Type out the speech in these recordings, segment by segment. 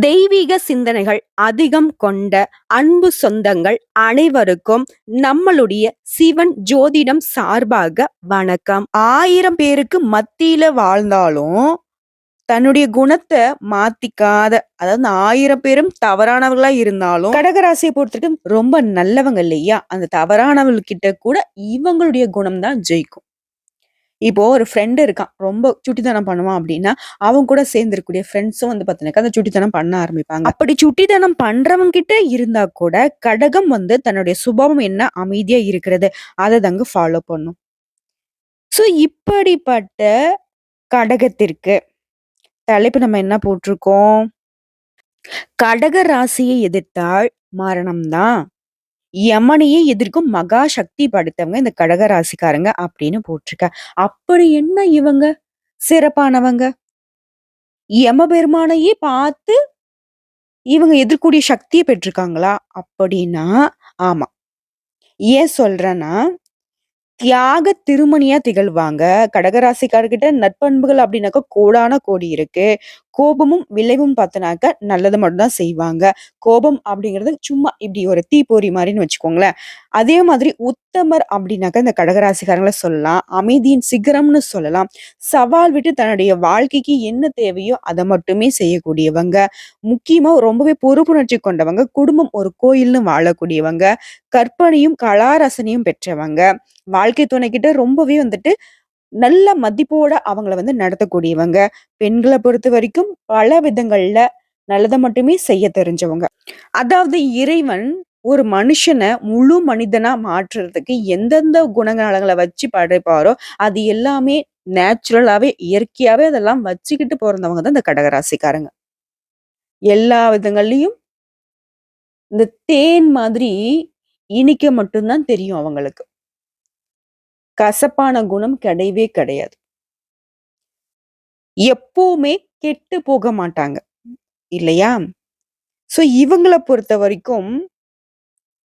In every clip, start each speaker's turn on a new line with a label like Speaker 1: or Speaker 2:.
Speaker 1: தெய்வீக சிந்தனைகள் அதிகம் கொண்ட அன்பு சொந்தங்கள் அனைவருக்கும் நம்மளுடைய சிவன் ஜோதிடம் சார்பாக வணக்கம். ஆயிரம் பேருக்கு மத்தியில வாழ்ந்தாலும் தன்னுடைய குணத்தை மாத்திக்காத அதாவது ஆயிரம் பேரும் தவறானவர்களா இருந்தாலும் கடகராசியை பொறுத்தவரைக்கும் ரொம்ப நல்லவங்க இல்லையா? அந்த தவறானவர்கிட்ட கூட இவங்களுடைய குணம் தான் ஜெயிக்கும். இப்போ ஒரு ஃப்ரெண்டு இருக்கான். ரொம்ப சுட்டித்தனம் பண்ணுவான் அப்படின்னா, அவங்க கூட சேர்ந்துருக்கக்கூடிய ஃப்ரெண்ட்ஸும் வந்து பார்த்தீங்கன்னாக்கா, அந்த சுட்டித்தனம் பண்ண ஆரம்பிப்பாங்க. அப்படி சுட்டித்தனம் பண்றவங்க கிட்ட இருந்தா கூட, கடகம் வந்து தன்னுடைய சுபாவம் என்ன அமைதியா இருக்கிறது. அதை தாங்க ஃபாலோ பண்ணும். ஸோ இப்படிப்பட்ட கடகத்திற்கு தலைப்பு நம்ம என்ன போட்டிருக்கோம்? கடக ராசியை எதிர்த்தால் மரணம் தான். யமனையே எதிர்க்கும் மகா சக்தி படுத்தவங்க இந்த கடகராசிக்காரங்க அப்படின்னு போட்டிருக்க. அப்படி என்ன இவங்க சிறப்பானவங்க? யம பெருமானையே பார்த்து இவங்க எதிர்க்கூடிய சக்தியை பெற்றிருக்காங்களா? அப்படின்னா, ஆமா. ஏன் சொல்றேன்னா தியாக திருமணியா திகழ்வாங்க. கடகராசிக்காரர்கிட்ட நற்பண்புகள் அப்படின்னாக்கா கோடான கோடி இருக்கு. கோபமும், விளைவும் பார்த்தனாக்க நல்லது மட்டும் தான் செய்வாங்க. கோபம் அப்படிங்கிறது சும்மா இப்படி ஒரு தீப்பொறி மாரின்னு வச்சுக்கோங்களேன். அதே மாதிரி உத்தமர் அப்படின்னாக்க இந்த கடகராசிக்காரங்கள சொல்லலாம். அமைதியின் சிகரம்னு சொல்லலாம். சவால் விட்டு தன்னுடைய வாழ்க்கைக்கு என்ன தேவையோ அத மட்டுமே செய்யக்கூடியவங்க. முக்கியமா ரொம்பவே பொறுப்புணர்ச்சி கொண்டவங்க. குடும்பம் ஒரு கோயில்னு வாழக்கூடியவங்க. கற்பனையும், கலாரசனையும் பெற்றவங்க. வாழ்க்கை துணைக்கிட்ட ரொம்பவே வந்துட்டு நல்ல மதிப்போட அவங்கள வந்து நடத்தக்கூடியவங்க. பெண்களை பொறுத்த வரைக்கும் பல விதங்கள்ல நல்லதை மட்டுமே செய்ய தெரிஞ்சவங்க. அதாவது இறைவன் ஒரு மனுஷனை முழு மனிதனா மாற்றுறதுக்கு எந்தெந்த குணநலங்களை வச்சு படைப்பாரோ, அது எல்லாமே நேச்சுரலாவே, இயற்கையாவே அதெல்லாம் வச்சுக்கிட்டு பிறந்தவங்க தான் இந்த கடகராசிக்காரங்க. எல்லா விதங்கள்லையும் இந்த தேன் மாதிரி இனிக்க மட்டும்தான் தெரியும் அவங்களுக்கு. கசப்பான குணம் கிடையவே கிடையாது. எப்பவுமே கெட்டு போக மாட்டாங்க. இல்லையா? சோ இவங்கள பொறுத்தவரைக்கும்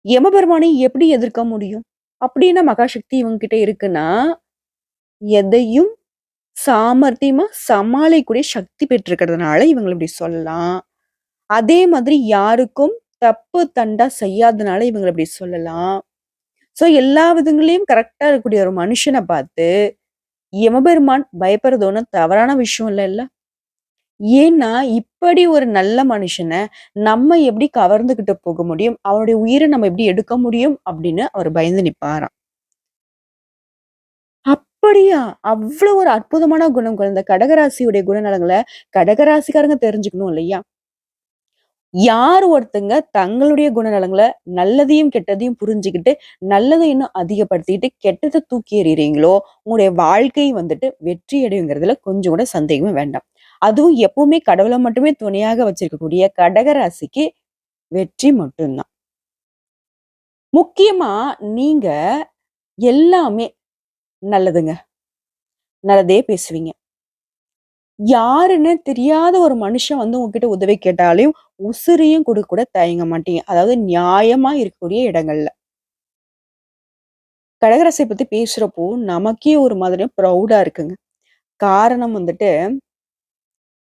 Speaker 1: யமபெருமானை எப்படி எதிர்க்க முடியும்? அப்படின்னா மகாசக்தி இவங்க கிட்ட இருக்குன்னா, எதையும் சாமர்த்தியமா சமாளிக்கூடிய சக்தி பெற்றிருக்கிறதுனால இவங்கள இப்படி சொல்லலாம். அதே மாதிரி யாருக்கும் தப்பு தண்டா செய்யாதனால இவங்களை இப்படி சொல்லலாம். ஸோ எல்லா விதங்களையும் கரெக்டாக இருக்கக்கூடிய ஒரு மனுஷனை பார்த்து, யமபெருமான் பயப்படுறது ஒன்றும் தவறான விஷயம் இல்லை இல்லை ஏன்னா, இப்படி ஒரு நல்ல மனுஷனை நம்ம எப்படி கவர்ந்துகிட்டு போக முடியும்? அவனுடைய உயிரை நம்ம எப்படி எடுக்க முடியும்? அப்படின்னு அவர் பயந்து நிப்பாராம். அப்படியா? அவ்வளவு ஒரு அற்புதமான குணம் குழந்த கடகராசியுடைய குணநலங்களை கடகராசிக்காரங்க தெரிஞ்சுக்கணும் இல்லையா? யார் ஒருத்தங்க தங்களுடைய குணநலங்களை நல்லதையும், கெட்டதையும் புரிஞ்சுக்கிட்டு நல்லதை இன்னும் அதிகப்படுத்திக்கிட்டு கெட்டதை தூக்கி எறிகிறீங்களோ உங்களுடைய வாழ்க்கை வந்துட்டு வெற்றி அடையுங்கிறதுல கொஞ்சம் கூட சந்தேகமே வேண்டாம். அதுவும் எப்பவுமே கடவுளை மட்டுமே துணையாக வச்சிருக்கக்கூடிய கடகராசிக்கு வெற்றி மட்டும்தான் முக்கியமா நீங்க எல்லாமே நல்லதுங்க. நல்லதே பேசுவீங்க. யாருன்னு தெரியாத ஒரு மனுஷன் வந்து உங்ககிட்ட உதவி கேட்டாலையும், உசுரையும் குடுக்க கூட தயங்க மாட்டீங்க. அதாவது நியாயமா இருக்கக்கூடிய இடங்கள்ல. கடகரசை பத்தி பேசுறப்போ, நமக்கே ஒரு மாதிரி ப்ரவுடா இருக்குங்க. காரணம் வந்துட்டு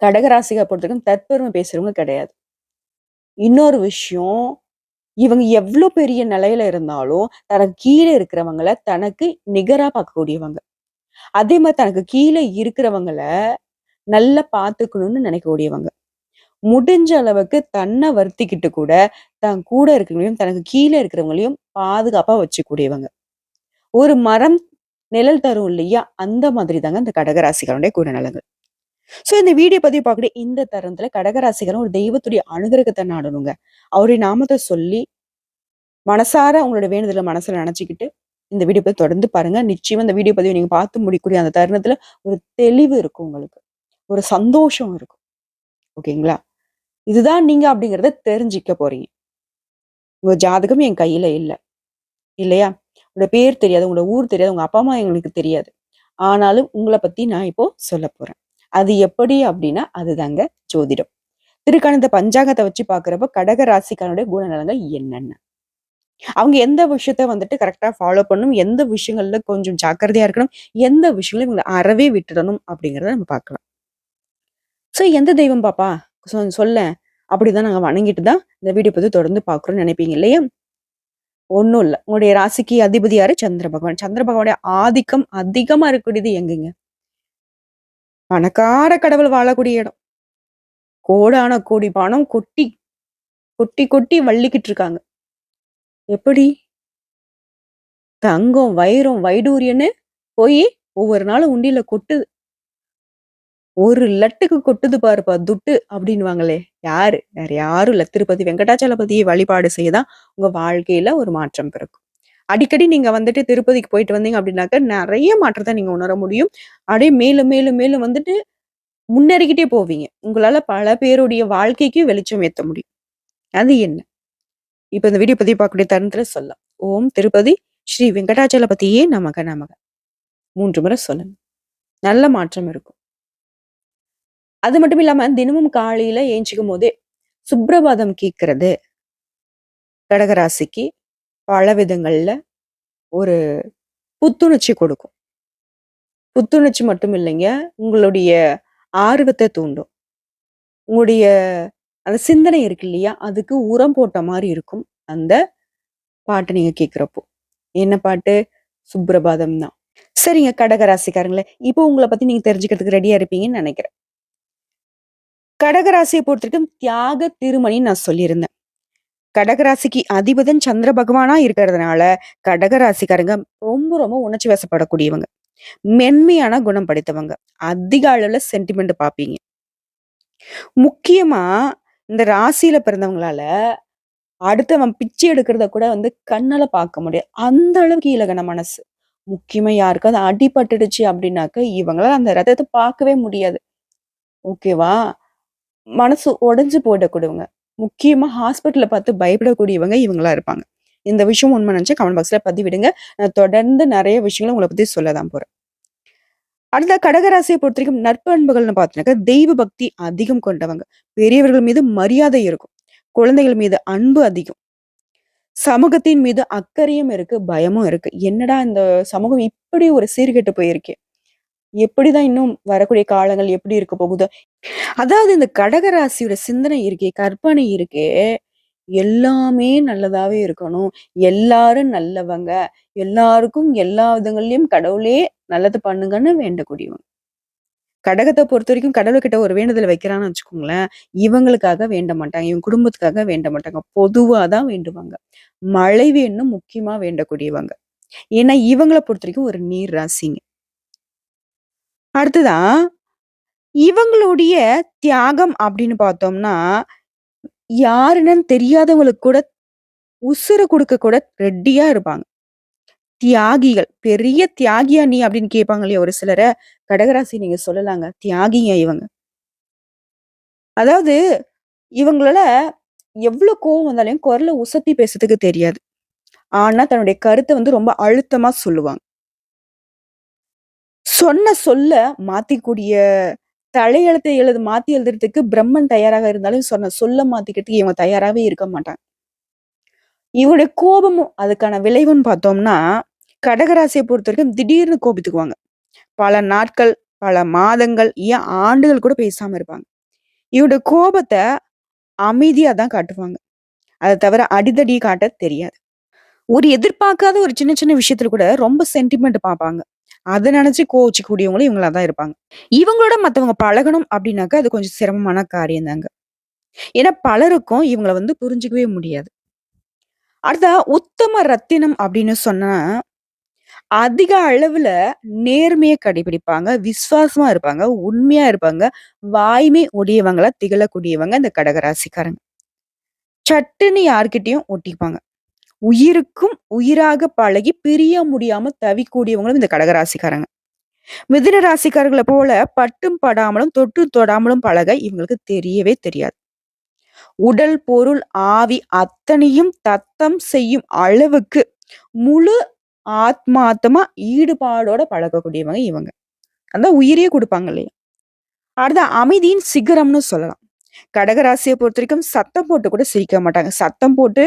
Speaker 1: கடகராசிய பொறுத்தவரைக்கும் தற்பெருமை பேசுறவங்க கிடையாது. இன்னொரு விஷயம், இவங்க எவ்வளோ பெரிய நிலையில இருந்தாலும், தனக்கு கீழே இருக்கிறவங்கள தனக்கு நிகரா பார்க்கக்கூடியவங்க. அதே மாதிரி தனக்கு கீழே இருக்கிறவங்கள நல்லா பார்த்துக்கணும்னு நினைக்கக்கூடியவங்க. முடிஞ்ச அளவுக்கு தன்னை வருத்திக்கிட்டு கூட, தன் கூட இருக்கிறவங்களையும், தனக்கு கீழே இருக்கிறவங்களையும் பாதுகாப்பா வச்சுக்கூடியவங்க. ஒரு மரம் நிழல் தரும் இல்லையா? அந்த மாதிரி தாங்க இந்த கடகராசிக்காரனுடைய குணநலங்கள். ஸோ இந்த வீடியோ பதிவு பார்க்கக்கூடிய இந்த தருணத்துல கடகராசிகளும் ஒரு தெய்வத்துடைய அனுகிரகத்தை நாடணுங்க. அவருடைய நாமத்தை சொல்லி, மனசார உங்களோட வேண்டுதல மனசுல நினைச்சுக்கிட்டு இந்த வீடியோ பதிவு தொடர்ந்து பாருங்க. நிச்சயமா இந்த வீடியோ பதிவை நீங்க பார்த்து முடிக்கக்கூடிய அந்த தருணத்துல ஒரு தெளிவு இருக்கும் உங்களுக்கு. ஒரு சந்தோஷம் இருக்கும். ஓகேங்களா? இதுதான் நீங்க அப்படிங்கிறத தெரிஞ்சிக்க போறீங்க. உங்க ஜாதகம் என் கையில இல்லை இல்லையா? உங்களோட பேர் தெரியாது, உங்களோட ஊர் தெரியாது, உங்க அப்பா, அம்மா எங்களுக்கு தெரியாது. ஆனாலும் உங்களை பத்தி நான் இப்போ சொல்லப் போறேன். அது எப்படி அப்படின்னா, அதுதாங்க ஜோதிடம். திருக்கணித பஞ்சாங்கத்தை வச்சு பார்க்கிறப்ப கடக ராசிக்காரனுடைய குணநலங்கள் என்னென்ன? அவங்க எந்த விஷயத்த வந்துட்டு கரெக்டாக ஃபாலோ பண்ணணும், எந்த விஷயங்கள்ல கொஞ்சம் ஜாக்கிரதையா இருக்கணும், எந்த விஷயங்களும் இவங்களை அறவே விட்டுடணும் அப்படிங்கிறத நம்ம பார்க்கலாம். ஸோ எந்த தெய்வம் பாப்பா? சொ சொல்லேன். அப்படிதான் நாங்க வணங்கிட்டு தான் இந்த வீடியோ பற்றி தொடர்ந்து பார்க்குறோம்னு நினைப்பீங்க இல்லையா? ஒண்ணும் இல்ல. உங்களுடைய ராசிக்கு அதிபதி யாரு? சந்திர பகவான். சந்திர பகவானுடைய ஆதிக்கம் அதிகமா இருக்கக்கூடியது எங்கங்க? பணக்கார கடவுள் வாழக்கூடிய இடம். கோடான கோடி பணம் கொட்டி, கொட்டி கொட்டி வள்ளிக்கிட்டு இருக்காங்க. எப்படி? தங்கம், வைரம், வைடூரியன்னு போயி ஒவ்வொரு நாளும் உண்டியில கொட்டுது. ஒரு லட்டுக்கு கொட்டுது பாருப்பா துட்டு அப்படின்னுவாங்களே. யாரு? வேற யாரும் இல்லை திருப்பதி வெங்கடாச்சலபதியை வழிபாடு செய்யதான் உங்க வாழ்க்கையில ஒரு மாற்றம் பிறக்கும். அடிக்கடி நீங்க வந்துட்டு திருப்பதிக்கு போயிட்டு வந்தீங்க அப்படின்னாக்க, நிறைய மாற்றத்தை நீங்க உணர முடியும். அப்படியே மேலும், மேலும், மேலும் வந்துட்டு முன்னேறிக்கிட்டே போவீங்க. உங்களால பல பேருடைய வாழ்க்கைக்கு வெளிச்சம் ஏற்ற முடியும். அது என்ன? இப்ப இந்த வீடியோ பத்தி பார்க்கக்கூடிய தருணத்துல சொல்லலாம். ஓம் திருப்பதி ஸ்ரீ வெங்கடாச்சலபதியே நமக நமக. மூன்று முறை சொல்லணும். நல்ல மாற்றம் இருக்கும். அது மட்டும் இல்லாம தினமும் காலையில எந்திரிக்கும்போதே சுப்ரபாதம் கேட்கறது கடகராசிக்கு பல விதங்கள்ல ஒரு புத்துணர்ச்சி கொடுக்கும். புத்துணர்ச்சி மட்டும் இல்லைங்க. உங்களுடைய ஆர்வத்தை தூண்டும். உங்களுடைய அந்த சிந்தனை இருக்கு இல்லையா? அதுக்கு உரம் போட்ட மாதிரி இருக்கும். அந்த பாட்டை நீங்க கேட்குறப்போ என்ன பாட்டு? சுப்ரபாதம் தான். சரிங்க கடகராசிக்காரங்களே, இப்போ உங்களை பத்தி நீங்க தெரிஞ்சுக்கிறதுக்கு ரெடியா இருப்பீங்கன்னு நினைக்கிறேன் கடகராசிய பொறுத்தவரைக்கும் தியாக திருமணின்னு நான் சொல்லியிருந்தேன். கடகராசிக்கு அதிபதன் சந்திர பகவானா இருக்கிறதுனால, கடகராசிக்காரங்க ரொம்ப ரொம்ப உணர்ச்சி வசப்படக்கூடியவங்க. மென்மையான குணம் படைத்தவங்க. அதிக அளவுல சென்டிமெண்ட் பார்ப்பீங்க. முக்கியமா இந்த ராசியில பிறந்தவங்களால, அடுத்தவன் பிச்சை எடுக்கிறத கூட வந்து கண்ணால பார்க்க முடியாது. அந்த அளவுக்கு இலகன மனசு. முக்கியமா யாருக்கு அது அடிபட்டுடுச்சு அப்படின்னாக்க, இவங்களால அந்த ரத்தத்தை பார்க்கவே முடியாது. ஓகேவா? மனசு உடைஞ்சு போயிடக்கூடியவங்க. முக்கியமா ஹாஸ்பிட்டல்ல பார்த்து பயப்படக்கூடியவங்க இவங்களா இருப்பாங்க. இந்த விஷயம் உண்மை நினைச்சா கமெண்ட் பாக்ஸில் பதிவிடுங்க. நான் தொடர்ந்து நிறைய விஷயங்களை உங்களை பத்தி சொல்ல தான் போறேன். அடுத்த கடகராசிய பொறுத்தவரைக்கும் நற்பண்புகள்னு பார்த்தீங்கன்னாக்கா, தெய்வ பக்தி அதிகம் கொண்டவங்க. பெரியவர்கள் மீது மரியாதை இருக்கும். குழந்தைகள் மீது அன்பு அதிகம். சமூகத்தின் மீது அக்கறையும் இருக்கு, பயமும் இருக்கு. என்னடா இந்த சமூகம் இப்படி ஒரு சீர்கெட்டு போயிருக்கே! எப்படிதான் இன்னும் வரக்கூடிய காலங்கள் எப்படி இருக்க போகுதோ? அதாவது இந்த கடகராசியோட சிந்தனை இருக்கே, கற்பனை இருக்கே, எல்லாமே நல்லதாவே இருக்கணும். எல்லாரும் நல்லவங்க. எல்லாருக்கும் எல்லா விதங்கள்லயும் கடவுளே நல்லது பண்ணுங்கன்னு வேண்டக்கூடியவங்க. கடகத்தை பொறுத்த வரைக்கும் கடவுள்கிட்ட ஒரு வேண்டுதல் வைக்கிறான்னு வச்சுக்கோங்களேன், இவங்களுக்காக வேண்ட மாட்டாங்க. இவங்க குடும்பத்துக்காக வேண்ட மாட்டாங்க. பொதுவாக தான் வேண்டுவாங்க. மழை வேணும் முக்கியமா வேண்டக்கூடியவங்க. ஏன்னா பொறுத்த வரைக்கும் ஒரு நீர் ராசிங்க. அடுத்ததா, இவங்களுடைய தியாகம் அப்படின்னு பார்த்தோம்னா, யாருன்னு தெரியாதவங்களுக்கு கூட உசுர குடுக்க கூட ரெடியா இருப்பாங்க. தியாகிகள். பெரிய தியாகியா நீ அப்படின்னு கேட்பாங்க இல்லையா ஒரு சிலர, கடகராசி நீங்க சொல்லலாங்க. தியாகிங்க இவங்க. அதாவது இவங்களால எவ்ளோ கோவம் வந்தாலும் குரல உசத்தி பேசுறதுக்கு தெரியாது. ஆனா தன்னுடைய கருத்த வந்து ரொம்ப அழுத்தமா சொல்லுவாங்க. சொன்ன சொல்ல மாத்திக்கூடிய தலையெழுத்தை எழுது மாத்தி எழுதுறதுக்கு பிரம்மன் தயாராக இருந்தாலும், சொன்ன சொல்ல மாத்திக்கிறதுக்கு இவங்க தயாராகவே இருக்க மாட்டாங்க. இவருடைய கோபமும் அதுக்கான விளைவுன்னு பார்த்தோம்னா, கடகராசையை பொறுத்த வரைக்கும் திடீர்னு கோபித்துக்குவாங்க. பல நாட்கள், பல மாதங்கள், ஏன் ஆண்டுகள் கூட பேசாம இருப்பாங்க. இவருடைய கோபத்தை அமைதியா தான் காட்டுவாங்க. அதை தவிர அடிதடி காட்ட தெரியாது. ஒரு எதிர்பார்க்காத ஒரு சின்ன சின்ன விஷயத்துல கூட ரொம்ப சென்டிமெண்ட் பார்ப்பாங்க. அதை நினைச்சு கோவிச்சுக்கூடியவங்களும் இவங்களா தான் இருப்பாங்க. இவங்களோட மற்றவங்க பழகணும் அப்படின்னாக்கா அது கொஞ்சம் சிரமமான காரியம் தாங்க. ஏன்னா பலருக்கும் இவங்கள வந்து புரிஞ்சிக்கவே முடியாது. அடுத்த உத்தம ரத்தினம் அப்படின்னு சொன்னா, அதிக அளவுல நேர்மையை கடைபிடிப்பாங்க, விசுவாசமா இருப்பாங்க, உண்மையா இருப்பாங்க, வாய்மை உடையவங்களா திகழக்கூடியவங்க இந்த கடகராசிக்காரங்க. சட்டுன்னு யார்கிட்டயும் ஒட்டிப்பாங்க. உயிருக்கும் உயிராக பழகி பிரிய முடியாம தவிக்கூடியவங்களும் இந்த கடகராசிக்காரங்க. மிதுன ராசிக்காரர்களை போல பட்டும் படாமலும், தொட்டும் தொடாமலும் பழக இவங்களுக்கு தெரியவே தெரியாது. உடல், பொருள், ஆவி அத்தனையும் தத்தம் செய்யும் அளவுக்கு முழு ஆத்மாத்தமா ஈடுபாடோட பழகக்கூடியவங்க இவங்க. அந்த உயிரையே கொடுப்பாங்க இல்லையா? அடுத்து அமைதியின் சிகரம்னு சொல்லலாம். கடகராசியை பொறுத்த வரைக்கும் சத்தம் போட்டு கூட சிரிக்க மாட்டாங்க. சத்தம் போட்டு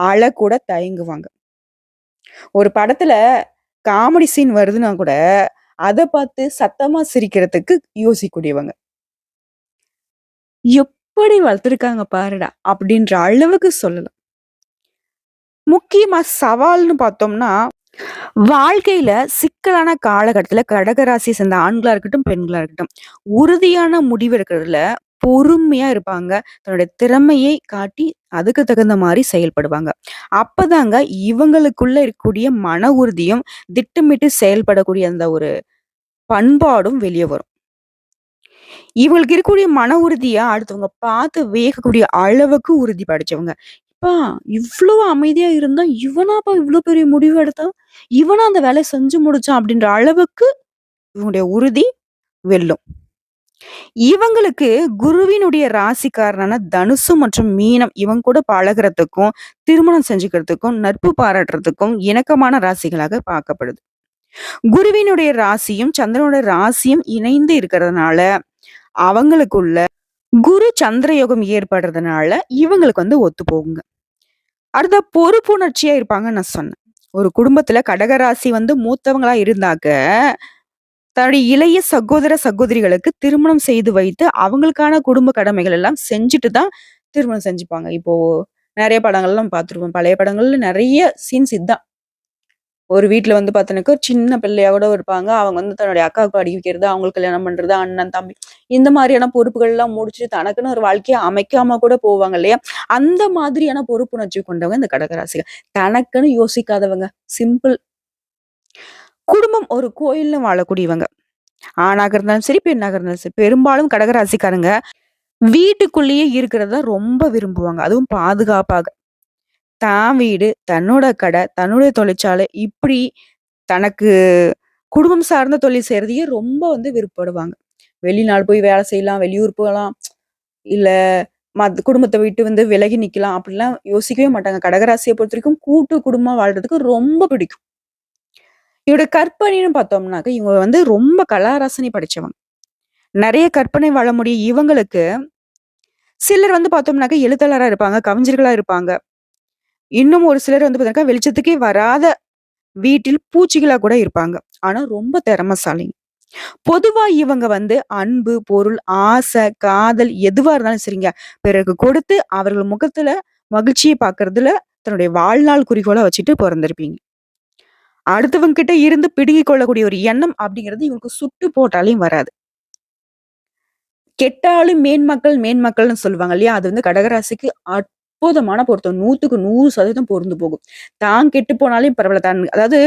Speaker 1: அழக்கூட தயங்குவாங்க. ஒரு படத்துல காமெடி சீன் வருதுன்னா கூட, அதை பார்த்து சத்தமா சிரிக்கிறதுக்கு யோசிக்கக்கூடியவங்க. எப்படி வளர்த்துருக்காங்க பாருடா! அப்படின்ற அளவுக்கு சொல்லலாம். முக்கியமா சவால்ன்னு பார்த்தோம்னா, வாழ்க்கையில சிக்கலான காலகட்டத்துல கடகராசிய சேர்ந்த ஆண்களா இருக்கட்டும், பெண்களா இருக்கட்டும், உறுதியான முடிவு எடுக்கிறதுல பொறுமையா இருப்பாங்க. தன்னுடைய திறமையை காட்டி அதுக்கு தகுந்த மாதிரி செயல்படுவாங்க. அப்பதாங்க இவங்களுக்குள்ள இருக்கக்கூடிய மன உறுதியும், திட்டமிட்டு செயல்படக்கூடிய அந்த ஒரு பண்பாடும் வெளியே வரும். இவங்களுக்கு இருக்கக்கூடிய மன உறுதியா அடுத்தவங்க பார்த்து வேகக்கூடிய அளவுக்கு உறுதி படைச்சவங்க. இப்பா இவ்வளவு அமைதியா இருந்தா, இவனாப்பா இவ்வளவு பெரிய முடிவு எடுத்தான்? இவனா அந்த வேலையை செஞ்சு முடிச்சான்?" அப்படின்ற அளவுக்கு இவங்களுடைய உறுதி வெல்லும். இவங்களுக்கு குருவினுடைய ராசிக்காரனான தனுசு மற்றும் மீனம் இவங்க கூட பழகுறதுக்கும், திருமணம் செஞ்சுக்கிறதுக்கும், நட்பு பாராட்டுறதுக்கும் இணக்கமான ராசிகளாக பார்க்கப்படுது. குருவினுடைய ராசியும், சந்திரனுடைய ராசியும் இணைந்து இருக்கிறதுனால, அவங்களுக்குள்ள குரு சந்திர யோகம் ஏற்படுறதுனால, இவங்களுக்கு வந்து ஒத்து போகுங்க. அடுத்த பொறுப்புணர்ச்சியா இருப்பாங்கன்னு நான் சொன்னேன். ஒரு குடும்பத்துல கடகராசி வந்து மூத்தவங்களா இருந்தாக்க, தன்னுடைய இளைய சகோதர, சகோதரிகளுக்கு திருமணம் செய்து வைத்து, அவங்களுக்கான குடும்ப கடமைகள் எல்லாம் செஞ்சுட்டு தான் திருமணம் செஞ்சுப்பாங்க. இப்போ நிறைய படங்கள்லாம் பார்த்துருப்போம். பழைய படங்கள்ல நிறைய சீன்ஸ் இதுதான் ஒரு வீட்ல வந்து பார்த்தோனாக்கா, சின்ன பிள்ளையா கூட இருப்பாங்க. அவங்க வந்து தன்னுடைய அக்காவுக்கு படிக்க வைக்கிறது, அவங்களுக்கு கல்யாணம் பண்றது, அண்ணன், தம்பி இந்த மாதிரியான பொறுப்புகள்லாம் முடிச்சுட்டு தனக்குன்னு ஒரு வாழ்க்கையை அமைக்காம கூட போவாங்க இல்லையா? அந்த மாதிரியான பொறுப்புணர்ச்சி கொண்டவங்க இந்த கடகராசிகள். தனக்குன்னு யோசிக்காதவங்க. சிம்பிள். குடும்பம் ஒரு கோயில்னு வாழக்கூடியவங்க. ஆணாக இருந்தாலும் சரி, பெண்ணாக இருந்தாலும் சரி. பெரும்பாலும் கடகராசிக்காரங்க வீட்டுக்குள்ளேயே இருக்கிறத ரொம்ப விரும்புவாங்க. அதுவும் பாதுகாப்பாக. தான் வீடு, தன்னோட கடை, தன்னுடைய தொழிற்சாலை இப்படி தனக்கு குடும்பம் சார்ந்த தொழில் செய்யறதையே ரொம்ப வந்து விருப்பப்படுவாங்க. வெளிநாடு போய் வேலை செய்யலாம், வெளியூர் போகலாம் இல்லை மத் குடும்பத்தை விட்டு வந்து விலகி நிற்கலாம் அப்படிலாம் யோசிக்கவே மாட்டாங்க. கடகராசியை பொறுத்த வரைக்கும் கூட்டு குடும்பமாக வாழ்றதுக்கு ரொம்ப பிடிக்கும். இவரோட கற்பனைன்னு பார்த்தோம்னாக்க, இவங்க வந்து ரொம்ப கலாரசனை படைச்சவங்க. நிறைய கற்பனை வாழ முடியும் இவங்களுக்கு சிலர் வந்து பார்த்தோம்னாக்க, எழுத்தாளராக இருப்பாங்க, கவிஞர்களாக இருப்பாங்க. இன்னும் ஒரு சிலர் வந்து பார்த்தீங்கன்னா, வெளிச்சத்துக்கே வராத வீட்டில் பூச்சிகளாக கூட இருப்பாங்க. ஆனால் ரொம்ப திறமசாலிங்க பொதுவா இவங்க வந்து அன்பு, பொருள், ஆசை, காதல் எதுவா இருந்தாலும் சரிங்க, பிறகு கொடுத்து அவர்கள் முகத்துல மகிழ்ச்சியை பார்க்கறதுல தன்னுடைய வாழ்நாள் குறிக்கோளாக வச்சுட்டு பிறந்திருப்பீங்க அடுத்தவங்க கிட்ட இருந்து பிடுங்கிக் கொள்ளக்கூடிய ஒரு எண்ணம் அப்படிங்கிறது இவங்களுக்கு சுட்டு போட்டாலையும் வராது. கெட்டாலும் மேன்மக்கள் மேன்மக்கள்னு சொல்லுவாங்க இல்லையா? அது வந்து கடகராசிக்கு அற்புதமான பொருத்தம். 100க்கு 100% பொருந்து போகும். தான் கெட்டு போனாலும் பரவாயில்ல தான் அதாவது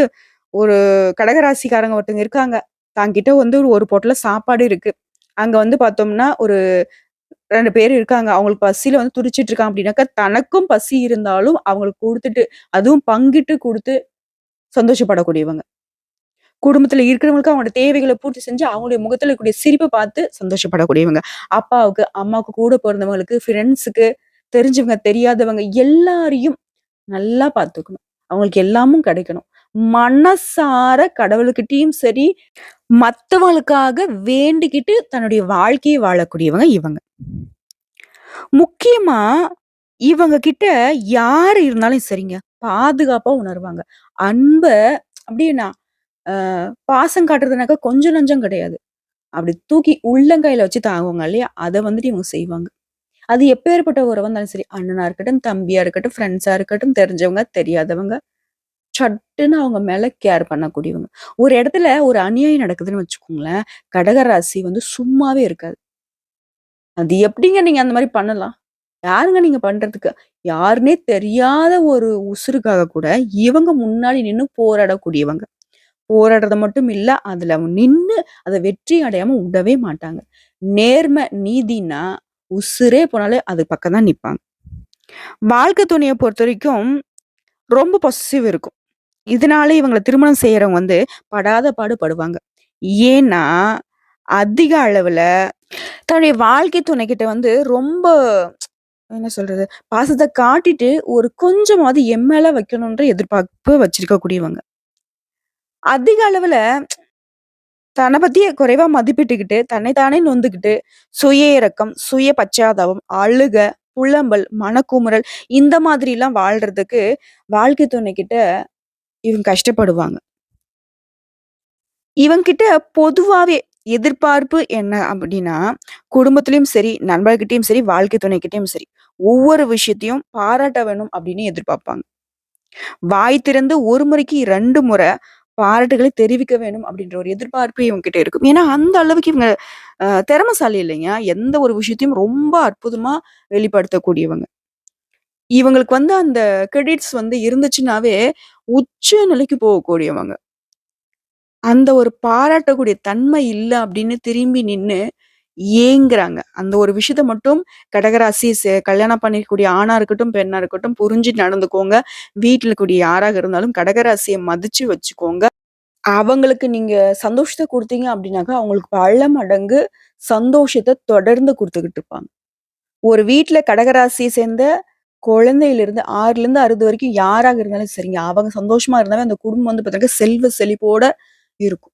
Speaker 1: ஒரு கடகராசிக்காரங்க ஒருத்தங்க இருக்காங்க. தான்கிட்ட வந்து ஒரு பொட்டில் சாப்பாடு இருக்கு. அங்க வந்து பார்த்தோம்னா, ஒரு ரெண்டு பேர் இருக்காங்க. அவங்களுக்கு பசியில வந்து துடிச்சிட்டு இருக்காங்க அப்படின்னாக்கா, தனக்கும் பசி இருந்தாலும் அவங்களுக்கு கொடுத்துட்டு அதுவும் பங்கிட்டு கொடுத்து சந்தோஷப்படக்கூடியவங்க. குடும்பத்துல இருக்கிறவங்களுக்கு அவங்களோட தேவைகளை பூர்த்தி செஞ்சு, அவங்களுடைய முகத்துல இருக்கக்கூடிய சிரிப்பை பார்த்து சந்தோஷப்படக்கூடியவங்க. அப்பாவுக்கு, அம்மாவுக்கு கூட பிறந்தவங்களுக்கு ஃப்ரெண்ட்ஸுக்கு, தெரிஞ்சவங்க, தெரியாதவங்க எல்லாரையும் நல்லா பார்த்துக்கணும். அவங்களுக்கு எல்லாமும் கிடைக்கணும். மனசார கடவுள்கிட்டயும் சரி, மற்றவங்களுக்காக வேண்டிக்கிட்டு தன்னுடைய வாழ்க்கையை வாழக்கூடியவங்க இவங்க. முக்கியமா இவங்க கிட்ட யாரு இருந்தாலும் சரிங்க, பாதுகாப்பாக உணர்வாங்க. அன்பை அப்படியே பாசம் காட்டுறதுனாக்கா கொஞ்சம் நஞ்சம் கிடையாது. அப்படி தூக்கி உள்ளங்கையில வச்சு தாங்குவாங்க இல்லையா? அதை வந்துட்டு இவங்க செய்வாங்க. அது எப்பேர்ப்பட்ட உறவா இருந்தாலும் சரி, அண்ணனா இருக்கட்டும், தம்பியா இருக்கட்டும், ஃப்ரெண்ட்ஸா இருக்கட்டும், தெரிஞ்சவங்க, தெரியாதவங்க. சட்டுன்னு அவங்க மேல கேர் பண்ணக்கூடியவங்க. ஒரு இடத்துல ஒரு அநியாயம் நடக்குதுன்னு வச்சுக்கோங்களேன், கடகராசி வந்து சும்மாவே இருக்காது. அது எப்படிங்க நீங்க அந்த மாதிரி பண்ணலாம்? யாருங்க நீங்க பண்றதுக்கு? யாருன்னே தெரியாத ஒரு உசுருக்காக கூட இவங்க முன்னாடி நின்னு போராடக்கூடியவங்க. போராடுறது மட்டும் இல்ல, அதுல நின்னு அதை வெற்றி அடையாம விடவே மாட்டாங்க. நேர்மை, நீதின்னா உசுரே போனாலே அது பக்கம் தான் நிற்பாங்க வாழ்க்கை துணைய பொறுத்தவரைக்கும் ரொம்ப பொசிசிவ் இருக்கும். இதனால இவங்களை திருமணம் செய்யறவங்க வந்து படாத பாடு படுவாங்க. ஏன்னா, அதிக அளவுல தன்னுடைய வாழ்க்கை துணைக்கிட்ட வந்து ரொம்ப என்ன சொல்றது? பாசத்த காட்டிட்டு ஒரு கொஞ்சமாவது என் மேல வைக்கணுன்ற எதிர்பார்ப்பு வச்சிருக்கக்கூடியவங்க. அதிக அளவுல தன்ன பத்தியே குறைவா மதிப்பிட்டுக்கிட்டு, தன்னை தானே நொந்துக்கிட்டு, சுய இரக்கம், சுய பச்சாதாபம், அழுக, புலம்பல், மனக்குமுறல் இந்த மாதிரிலாம் வாழ்றதுக்கு வாழ்க்கை துணைக்கிட்ட இவங்க கஷ்டப்படுவாங்க. இவங்கிட்ட பொதுவாவே எதிர்பார்ப்பு என்ன அப்படின்னா, குடும்பத்திலயும் சரி, நண்பர்கிட்டயும் சரி, வாழ்க்கை துணைக்கிட்டயும் சரி, ஒவ்வொரு விஷயத்தையும் பாராட்ட வேணும் அப்படின்னு எதிர்பார்ப்பாங்க. வாய் திறந்து ஒரு முறைக்கு ரெண்டு முறை பாராட்டுகளை தெரிவிக்க வேணும் அப்படின்ற ஒரு எதிர்பார்ப்பு இவங்ககிட்ட இருக்கும். ஏன்னா, அந்த அளவுக்கு இவங்க திறமசாலி திறமைசாலி இல்லைங்க. எந்த ஒரு விஷயத்தையும் ரொம்ப அற்புதமா வெளிப்படுத்தக்கூடியவங்க. இவங்களுக்கு வந்து அந்த கிரெடிட்ஸ் வந்து இருந்துச்சுன்னாவே, உச்ச நிலைக்கு போகக்கூடியவங்க. அந்த ஒரு பாராட்டக்கூடிய தன்மை இல்லை அப்படின்னு திரும்பி நின்னு ஏங்குறாங்க. அந்த ஒரு விஷயத்த மட்டும் கடகராசி கல்யாணம் பண்ணிக்கக்கூடிய ஆணா இருக்கட்டும், பெண்ணா இருக்கட்டும் புரிஞ்சு நடந்துக்கோங்க. வீட்டில் கூடிய யாராக இருந்தாலும் கடகராசியை மதிச்சு வச்சுக்கோங்க. அவங்களுக்கு நீங்க சந்தோஷத்தை கொடுத்தீங்க அப்படின்னாக்கா, அவங்களுக்கு பல மடங்கு சந்தோஷத்தை தொடர்ந்து கொடுத்துக்கிட்டு இருப்பாங்க. ஒரு வீட்டில் கடகராசியை சேர்ந்த குழந்தையிலிருந்து 6லிருந்து 60 வரைக்கும் யாராக இருந்தாலும் சரிங்க. அவங்க சந்தோஷமா இருந்தாவே அந்த குடும்பம் வந்து பார்த்தீங்கன்னா, செல்வ செழிப்போட இருக்கும்.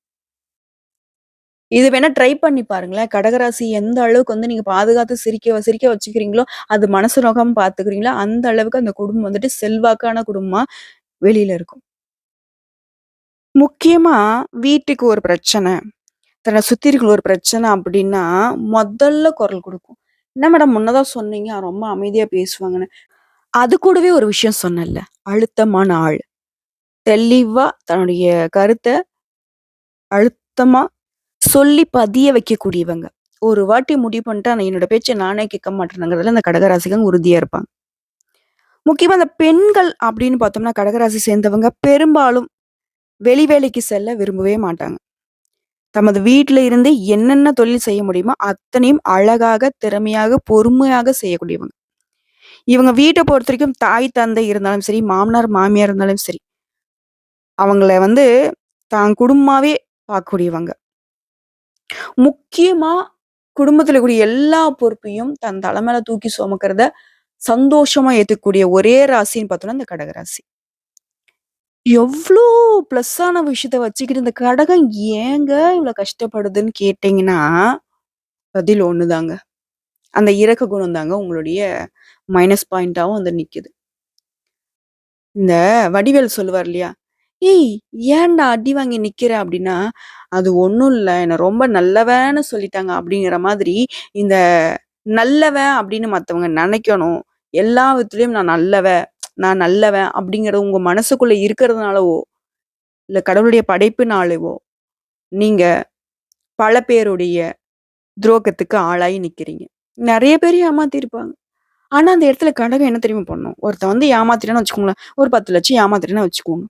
Speaker 1: இது வேணா ட்ரை பண்ணி பாருங்களேன். கடகராசி எந்த அளவுக்கு வந்து நீங்க பாதுகாத்து சிரிக்க சிரிக்க வச்சுக்கிறீங்களோ, அது மனசு நோகாம பாத்துக்கிறீங்களோ அந்த அளவுக்கு அந்த குடும்பம் வந்துட்டு செல்வாக்கான குடும்பமா வெளியில இருக்கும். முக்கியமா வீட்டுக்கு ஒரு பிரச்சனை, தன்னை சுத்தி இருக்கிற ஒரு பிரச்சனை அப்படின்னா, முதல்ல குரல் கொடுக்கும் "என்ன மேடம் முன்னதான் சொன்னீங்க, ரொம்ப அமைதியா பேசுவாங்கன்னு." அது கூடவே ஒரு விஷயம் சொன்னேன்ல, அழுத்தமான ஆள். தெளிவா தன்னுடைய கருத்தை அழுத்தமா சொல்லி பதிய வைக்கக்கூடியவங்க. ஒரு வாட்டி முடிவு பண்ணிட்டு நான் என்னோட பேச்சை நானே கேட்க மாட்டேனுங்கிறதுல அந்த கடகராசிகள் உறுதியா இருப்பாங்க. முக்கியமா அந்த பெண்கள் அப்படின்னு பார்த்தோம்னா, கடகராசி சேர்ந்தவங்க பெரும்பாலும் வெளி வேலைக்கு செல்ல விரும்பவே மாட்டாங்க. தமது வீட்டில இருந்தே என்னென்ன தொழில் செய்ய முடியுமோ, அத்தனையும் அழகாக, திறமையாக, பொறுமையாக செய்யக்கூடியவங்க. இவங்க வீட்டை பொறுத்த வரைக்கும் தாய், தந்தை இருந்தாலும் சரி, மாமனார், மாமியார் இருந்தாலும் சரி, அவங்கள வந்து தான் குடும்பமாவே பார்க்கக்கூடியவங்க. முக்கியமா குடும்பத்துல இருக்கக்கூடிய எல்லா பொறுப்பையும் தன் தலைமையில மேல தூக்கி சுமக்கிறத சந்தோஷமா ஏத்துக்கக்கூடிய ஒரே ராசின்னு பார்த்தோம்னா, இந்த கடகராசி. எவ்ளோ ப்ளஸ்ஸான விஷயத்த வச்சுக்கிட்டு இந்த கடகம் ஏங்க இவ்வளோ கஷ்டப்படுதுன்னு கேட்டீங்கன்னா, பதில் ஒண்ணுதாங்க. அந்த இறக்க குணம் தாங்க உங்களுடைய மைனஸ் பாயிண்ட்டாவும் வந்து நிக்குது. இந்த வடிவேல் சொல்லுவார் இல்லையா? "ஏய் ஏன்டா அடி வாங்கி நிக்கிற?" அப்படின்னா, "அது ஒண்ணும் இல்ல. என்ன ரொம்ப நல்லவன்னு சொல்லிட்டாங்க." அப்படிங்கிற மாதிரி இந்த நல்லவன் அப்படின்னு மத்தவங்க நெனைக்கணும். எல்லா விதத்துலயும் நான் நல்லவன், நான் நல்லவன் அப்படிங்கிறது உங்க மனசுக்குள்ள இருக்கிறதுனாலவோ, இல்ல கடவுளுடைய படைப்புனாலவோ நீங்க பல பேருடைய துரோகத்துக்கு ஆளாகி நிக்கிறீங்க. நெறைய பேர் ஏமாத்திருப்பாங்க. ஆனா, அந்த இடத்துல கடகம் என்ன தெரியுமா பண்ணும்? ஒருத்தன் வந்து ஏமாத்திட்டான்னு வச்சுக்கோங்களேன், ஒரு 10,00,000 ஏமாத்திட்டான்னு வச்சுக்கோங்க.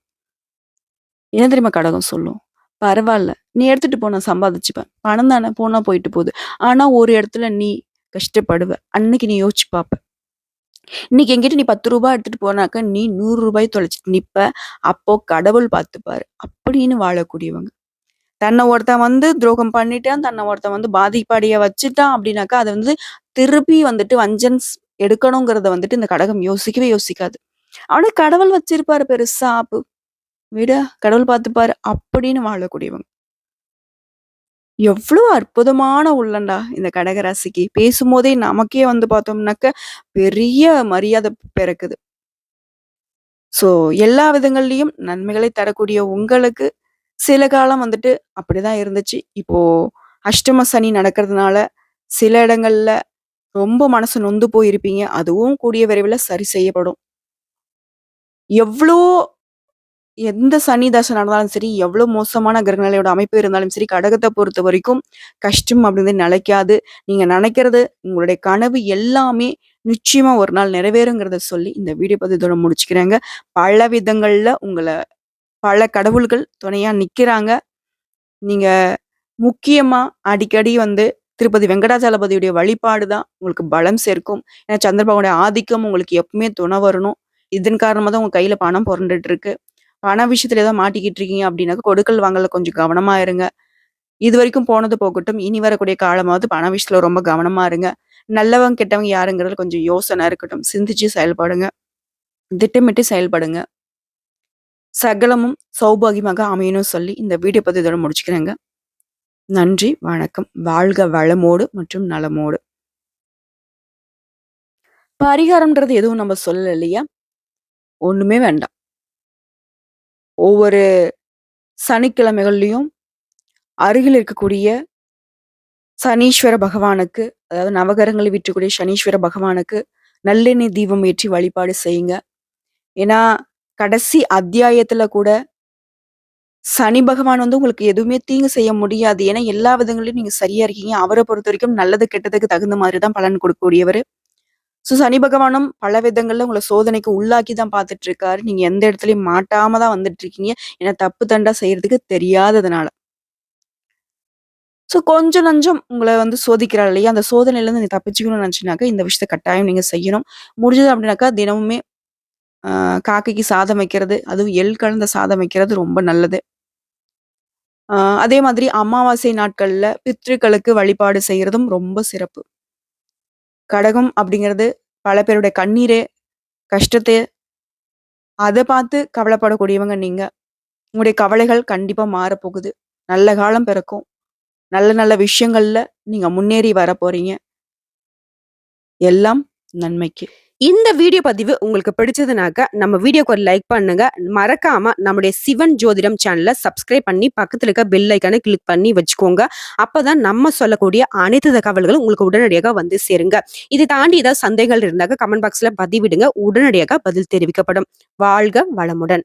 Speaker 1: என்ன தெரியுமா கடகம் சொல்லும்? பரவாயில்ல நீ எடுத்துட்டு போ நான் சம்பாதிச்சுப்பேன். பணம் தானே போனா போயிட்டு போகுது. ஆனா ஒரு இடத்துல நீ கஷ்டப்படுவ. அன்னைக்கு நீ யோசிச்சு பாப்ப. இன்னைக்கு எங்கிட்ட நீ பத்து ரூபாய் எடுத்துட்டு போனாக்க, நீ நூறு ரூபாய் தொலைச்சிட்டு நிப்ப. அப்போ கடவுள் பார்த்துப்பாரு." அப்படின்னு வாழக்கூடியவங்க. தன்னை ஒருத்தன் வந்து துரோகம் பண்ணிட்டான், தன்னை ஒருத்தன் வந்து பாதிப்படைய வச்சுட்டான் அப்படின்னாக்கா, அது வந்து திருப்பி வந்துட்டு வஞ்சன்ஸ் எடுக்கணுங்கிறத வந்துட்டு இந்த கடகம் யோசிக்கவே யோசிக்காது. அவனுக்கு கடவுள் வச்சிருப்பாரு பெருசா ஆப்பு. விட கடவுள் பார்த்துப்பாரு அப்படின்னு வாழக்கூடியவங்க. எவ்வளோ அற்புதமான உள்ளண்டா இந்த கடகராசிக்கு. பேசும்போதே நமக்கே வந்து பார்த்தோம்னாக்க, பெரிய மரியாதை பிறக்குது. ஸோ எல்லா விதங்கள்லயும் நன்மைகளை தரக்கூடிய உங்களுக்கு, சில காலம் வந்துட்டு அப்படிதான் இருந்துச்சு. இப்போ அஷ்டம சனி நடக்கிறதுனால, சில இடங்கள்ல ரொம்ப மனசு நொந்து போயிருப்பீங்க. அதுவும் கூடிய விரைவில சரி செய்யப்படும். எவ்வளோ எந்த சனி தசை நடந்தாலும் சரி, எவ்வளோ மோசமான கிரகநிலையோட அமைப்பு இருந்தாலும் சரி, கடகத்தை பொறுத்த வரைக்கும் கஷ்டம் அப்படிங்கிறது நிலைக்காது. நீங்கள் நினைக்கிறது உங்களுடைய கனவு எல்லாமே நிச்சயமா ஒரு நாள் நிறைவேறுங்கிறத சொல்லி, இந்த வீடியோ பதிவோட முடிச்சுக்கிறாங்க பல விதங்கள்ல உங்களை பல கடவுள்கள் துணையா நிக்கிறாங்க. நீங்க முக்கியமா அடிக்கடி வந்து திருப்பதி வெங்கடாச்சலபதியுடைய வழிபாடு தான் உங்களுக்கு பலம் சேர்க்கும். ஏன்னா சந்திரபாபுடைய ஆதிக்கம் உங்களுக்கு எப்பவுமே துணை வரணும். இதன் காரணமாக தான் உங்கள் கையில் பணம் புரண்டுட்டு இருக்கு. பண விஷயத்துல ஏதாவது மாட்டிக்கிட்டு இருக்கீங்க அப்படின்னாக்க, கொடுக்கல் வாங்கல கொஞ்சம் கவனமா இருங்க. இதுவரைக்கும் போனது போகட்டும். இனி வரக்கூடிய காலமாவது பண விஷயத்துல ரொம்ப கவனமா இருங்க. நல்லவங்க, கெட்டவங்க யாருங்கிறது கொஞ்சம் யோசனை இருக்கட்டும். சிந்திச்சு செயல்படுங்க. திட்டமிட்டு செயல்படுங்க. சகலமும் சௌபாகியமாக அமையணும் சொல்லி இந்த வீடியோ பதிவு இதோட முடிச்சுக்கிறேங்க. நன்றி, வணக்கம். வாழ்க வளமோடு மற்றும் நலமோடு. பரிகாரம்ன்றது எதுவும் நம்ம சொல்லலை இல்லையா? ஒண்ணுமே வேண்டாம். ஒவ்வொரு சனிக்கிழமைகள்லயும் அருகில் இருக்கக்கூடிய சனீஸ்வர பகவானுக்கு அதாவது நவகரங்களை விற்றக்கூடிய சனீஸ்வர பகவானுக்கு நல்லெண்ணெய் தீபம் ஏற்றி வழிபாடு செய்யுங்க. ஏன்னா கடைசி அத்தியாயத்துல கூட சனி பகவான் வந்து உங்களுக்கு எதுவுமே தீங்கு செய்ய முடியாது. ஏன்னா எல்லா விதங்களையும் நீங்க சரியா இருக்கீங்க. அவரை பொறுத்த வரைக்கும் நல்லது கெட்டதுக்கு தகுந்த மாதிரி தான் பலன் கொடுக்கக்கூடியவர். ஸோ சனி பகவானும் பல விதங்கள்ல உங்களை சோதனைக்கு உள்ளாக்கி தான் பார்த்துட்டு இருக்காரு நீங்க எந்த இடத்துலையும் மாட்டாம தான் வந்துட்டு இருக்கீங்க ஏன்னா தப்பு தண்டா செய்யறதுக்கு தெரியாததுனால. ஸோ கொஞ்சம் நஞ்சம் உங்களை வந்து சோதிக்கிறாள் இல்லையா? அந்த சோதனையிலேருந்து நீ தப்பிச்சுக்கணும்னு நினச்சினாக்கா இந்த விஷயத்த கட்டாயம் நீங்க செய்யணும். முடிஞ்சது அப்படின்னாக்கா தினமுமே ஆஹ் காக்கைக்கு சாதம் வைக்கிறது அதுவும் எள் கலந்த சாதம் வைக்கிறது ரொம்ப நல்லது. ஆஹ் அதே மாதிரி அமாவாசை நாட்களில் பித்ருக்களுக்கு வழிபாடு செய்யறதும் ரொம்ப சிறப்பு. கடகம் அப்படிங்கிறது பல பேருடைய கண்ணீரே கஷ்டத்தை. அதை பார்த்து கவலைப்படக்கூடியவங்க நீங்க. உங்களுடைய கவலைகள் கண்டிப்பா மாறப்போகுது. நல்ல காலம் பிறக்கும். நல்ல நல்ல விஷயங்கள்ல நீங்க முன்னேறி வர போறீங்க எல்லாம் நன்மைக்கு.
Speaker 2: இந்த வீடியோ பதிவு உங்களுக்கு பிடிச்சதுனாக்க நம்ம வீடியோக்கு ஒரு லைக் பண்ணுங்க. மறக்காம நம்முடைய சிவன் ஜோதிடம் சேனலை சப்ஸ்கிரைப் பண்ணி பக்கத்தில் இருக்க பெல் ஐக்கானை கிளிக் பண்ணி வச்சுக்கோங்க. அப்பதான் நம்ம சொல்லக்கூடிய அனைத்து தகவல்களும் உங்களுக்கு உடனடியாக வந்து சேருங்க. இதை தாண்டி ஏதாவது சந்தேகங்கள் இருந்தாக்க கமெண்ட் பாக்ஸ்ல பதிவிடுங்க. உடனடியாக பதில் தெரிவிக்கப்படும். வாழ்க வளமுடன்.